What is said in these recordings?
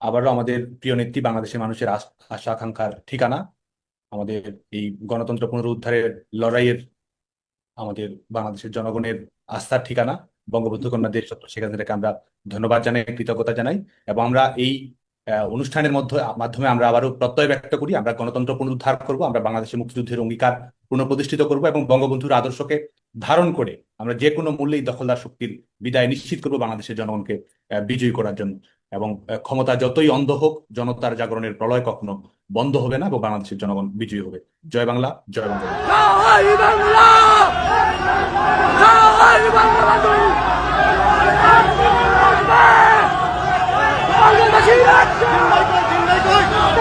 আবারও আমাদের প্রিয় নেত্রী বাংলাদেশের মানুষের আশ- আকাঙ্ক্ষার ঠিকানা। আমাদের এই গণতন্ত্র পুনরুদ্ধারের লড়াইয়ের আমাদের বাংলাদেশের জনগণের আস্থার ঠিকানা। বঙ্গবন্ধু কন্যা দেশরত্ন শেখ হাসিনাকে আমরা ধন্যবাদ জানাই, কৃতজ্ঞতা জানাই এবং আমরা এই অনুষ্ঠানের মধ্যে, মাধ্যমে আমরা আবারও প্রত্যয় ব্যক্ত করি, আমরা গণতন্ত্র পুনরুদ্ধার করব, আমরা বাংলাদেশের মুক্তিযুদ্ধের অঙ্গীকার পুনঃপ্রতিষ্ঠিত করব এবং বঙ্গবন্ধুর আদর্শকে ধারণ করে আমরা যে কোনো মূল্যেই দখলদার শক্তির বিদায় নিশ্চিত করব বাংলাদেশের জনগণকে বিজয়ী করার জন্য। এবং ক্ষমতা যতই অন্ধ হোক, জনতার জাগরণের প্রলয় কখনো বন্ধ হবে না এবং বাংলাদেশের জনগণ বিজয়ী হবে। জয় বাংলা জয় বাংলা জয় বাংলা জয় বঙ্গবন্ধু বাংলাদেশের রাজ্য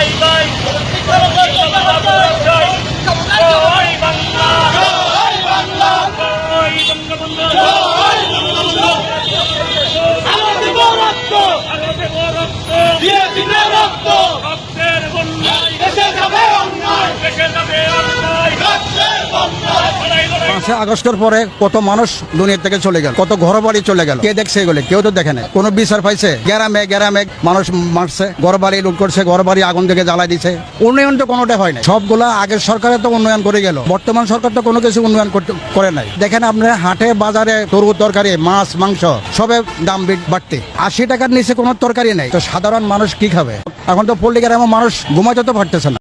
শেখ হাসিনা আসবে আগামী রুদ বাঁচাও দেশ জয় পাঁচই আগস্টের পরে কত মানুষ দুনিয়া থেকে চলে গেল, কত ঘর বাড়ি চলে গেল। কে দেখছে এগুলো? কেউ তো দেখে না কোনো বিচার পাইছে? গ্রামে গ্রামে মানুষ মারছে ঘর বাড়ি লুট করছে ঘর বাড়ি আগুন থেকে জ্বালাই দিছে। উন্নয়ন তো কোনোটা হয় না সবগুলা আগের সরকারে তো উন্নয়ন করে গেল। বর্তমান সরকার তো কোনো কিছু উন্নয়ন করে নাই। দেখেন আপনার হাটে, বাজারে তরু তরকারি, মাছ, মাংস, সবে দাম বাড়তে। আশি টাকার নিচে কোনো তরকারি নেই। তো সাধারণ মানুষ কি খাবে? এখন তো পল্লী গ্রামে মানুষ ঘুমাতে তো পারতেছে না।